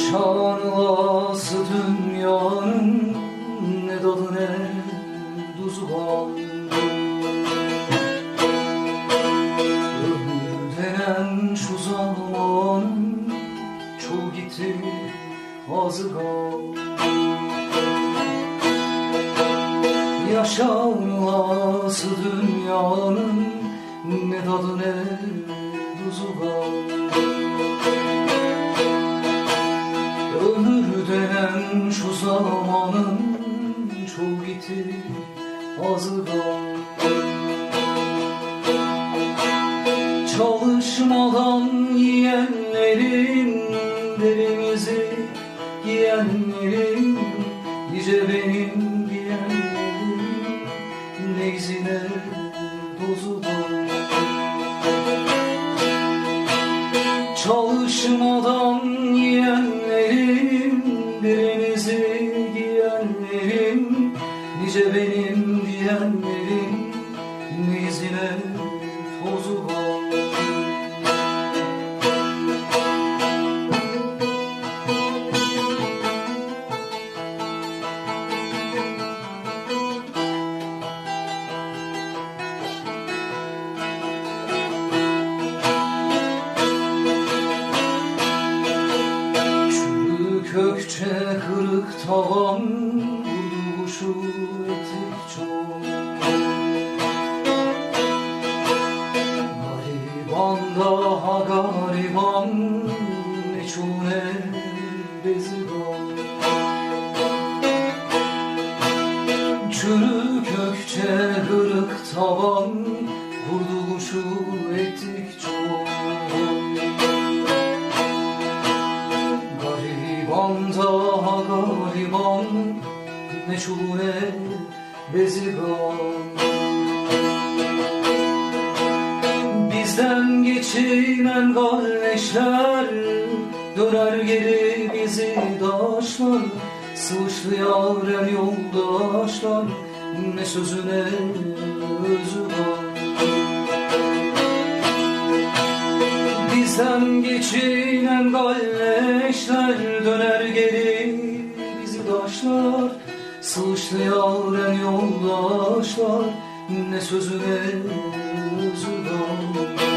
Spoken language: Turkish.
Yaşanılası dünyanın ne dadı ne tuzu var. Denen şu zamanın çoğu gitti azı kaldı Yaşanılası dünyanın ne tadı ne tuzu var azı kaldı Çalışmadan yiyenlerin derimizi giyenlerin Nice benim giyenlerin neyzine dozu da Çalışmadan yiyenlerin derimizi Nice benim diyenlerin neyzine tozu var. Kökçe kırık tavan Etik çok. Gariban daha gariban Ne çune bezigan Çürük kökçe kırık tavan Vurdu kuşu etik çok Çune bezigan Bizden geçinen kardeşler Döner geri bizi daşlar Sıvışlı yaren yoldaşlar Ne sözüne özü var. Bizden geçinen galleşler döner geri bizi taşlar Sıvışlı yaren yoldaşlar ne sözüne özü var